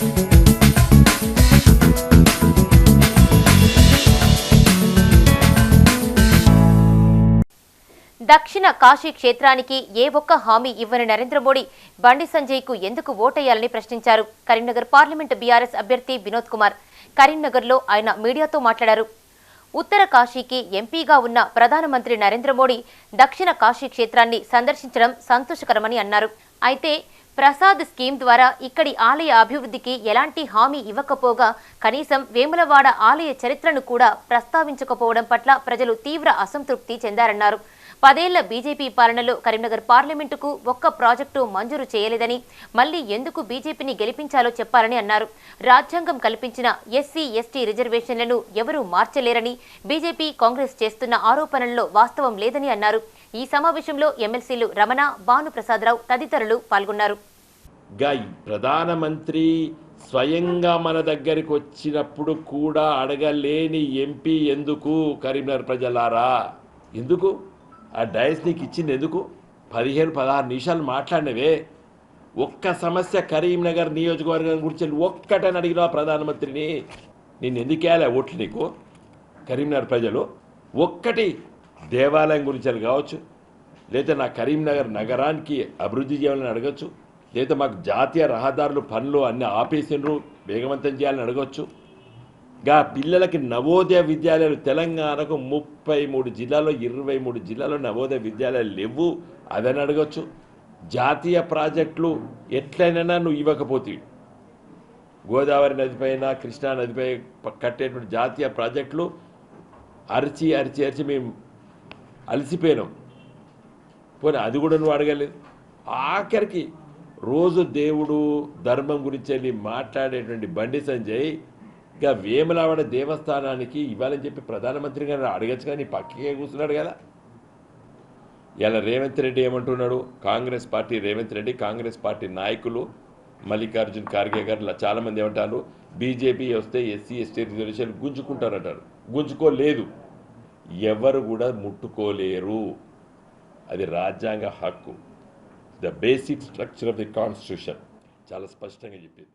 దక్షిణ కాశీ క్షేత్రానికి ఏ ఒక్క హామీ ఇవ్వని నరేంద్ర మోడీ బండి సంజయ్కు ఎందుకు ఓటేయాలని ప్రశ్నించారు. కరీంనగర్ పార్లమెంటు బీఆర్ఎస్ అభ్యర్థి వినోద్ కుమార్ కరీంనగర్లో ఆయన మీడియాతో మాట్లాడారు. ఉత్తర కాశీకి ఎంపీగా ఉన్న ప్రధానమంత్రి నరేంద్ర మోడీ దక్షిణ కాశీ క్షేత్రాన్ని సందర్శించడం సంతోషకరమని అన్నారు. అయితే ప్రసాద్ స్కీమ్ ద్వారా ఇక్కడి ఆలయ అభివృద్ధికి ఎలాంటి హామీ ఇవ్వకపోగా కనీసం వేములవాడ ఆలయ చరిత్రను కూడా ప్రస్తావించకపోవడం పట్ల ప్రజలు తీవ్ర అసంతృప్తి చెందారన్నారు. పదేళ్ళ బీజేపీ పాలనలో కరీంనగర్ పార్లమెంటుకు ఒక్క ప్రాజెక్టు మంజూరు చేయలేదని మళ్ళీ ఎందుకు బీజేపీని గెలిపించాలో చెప్పాలని అన్నారు. రాజ్యాంగం కల్పించిన ఎస్సీ ఎస్టీ రిజర్వేషన్లను ఎవరూ మార్చలేరని బీజేపీ కాంగ్రెస్ చేస్తున్న ఆరోపణల్లో వాస్తవం లేదని అన్నారు. ఈ సమావేశంలో ఎమ్మెల్సీలు రమణ భానుప్రసాదరావు తదితరులు పాల్గొన్నారు. గా ప్రధానమంత్రి స్వయంగా మన దగ్గరికి వచ్చినప్పుడు కూడా అడగలేని ఎంపీ ఎందుకు కరీంనగర్ ప్రజలారా? ఎందుకు? ఆ డయస్ నీకు ఇచ్చింది ఎందుకు? పదిహేను పదహారు నిమిషాలు మాట్లాడినవే. ఒక్క సమస్య కరీంనగర్ నియోజకవర్గం గురించి ఒక్కటని అడిగిన ప్రధానమంత్రిని. నేను ఎందుకు వేయాలి ఓట్లు నీకు? కరీంనగర్ ప్రజలు ఒక్కటి దేవాలయం గురించి అని కావచ్చు లేదా నా కరీంనగర్ నగరానికి అభివృద్ధి చేయాలని అడగచ్చు లేదా మాకు జాతీయ రహదారులు పనులు అన్ని ఆపేసిండ్రు వేగవంతం చేయాలని అడగచ్చు. గా పిల్లలకి నవోదయ విద్యాలయాలు తెలంగాణకు ముప్పై మూడు జిల్లాలో ఇరవై మూడు జిల్లాలో నవోదయ విద్యాలయాలు లేవు అదని అడగచ్చు. జాతీయ ప్రాజెక్టులు ఎట్లయినా నువ్వు ఇవ్వకపోతే గోదావరి నదిపైన కృష్ణా నదిపై కట్టేటువంటి జాతీయ ప్రాజెక్టులు అరిచి అరిచి అరిచి మేము అలసిపోయినాం. పోనీ అది కూడా నువ్వు అడగలేదు. ఆఖరికి రోజు దేవుడు ధర్మం గురించి వెళ్ళి మాట్లాడేటువంటి బండి సంజయ్ ఇక వేములవాడ దేవస్థానానికి ఇవ్వాలని చెప్పి ప్రధానమంత్రి గారు అడగచ్చు కానీ పక్కకే కూర్చున్నాడు కదా. ఇలా రేవంత్ రెడ్డి ఏమంటున్నాడు? కాంగ్రెస్ పార్టీ రేవంత్ రెడ్డి కాంగ్రెస్ పార్టీ నాయకులు మల్లికార్జున్ ఖార్గే గారు ఇలా చాలామంది ఏమంటారు? బీజేపీ వస్తే ఎస్సీ ఎస్టీ రిజర్వేషన్ గుంజుకుంటారంటారు. గుంజుకోలేదు. ఎవరు కూడా ముట్టుకోలేరు. అది రాజ్యాంగ హక్కు. The basic structure of the constitution చాలా స్పష్టంగా చెప్పింది.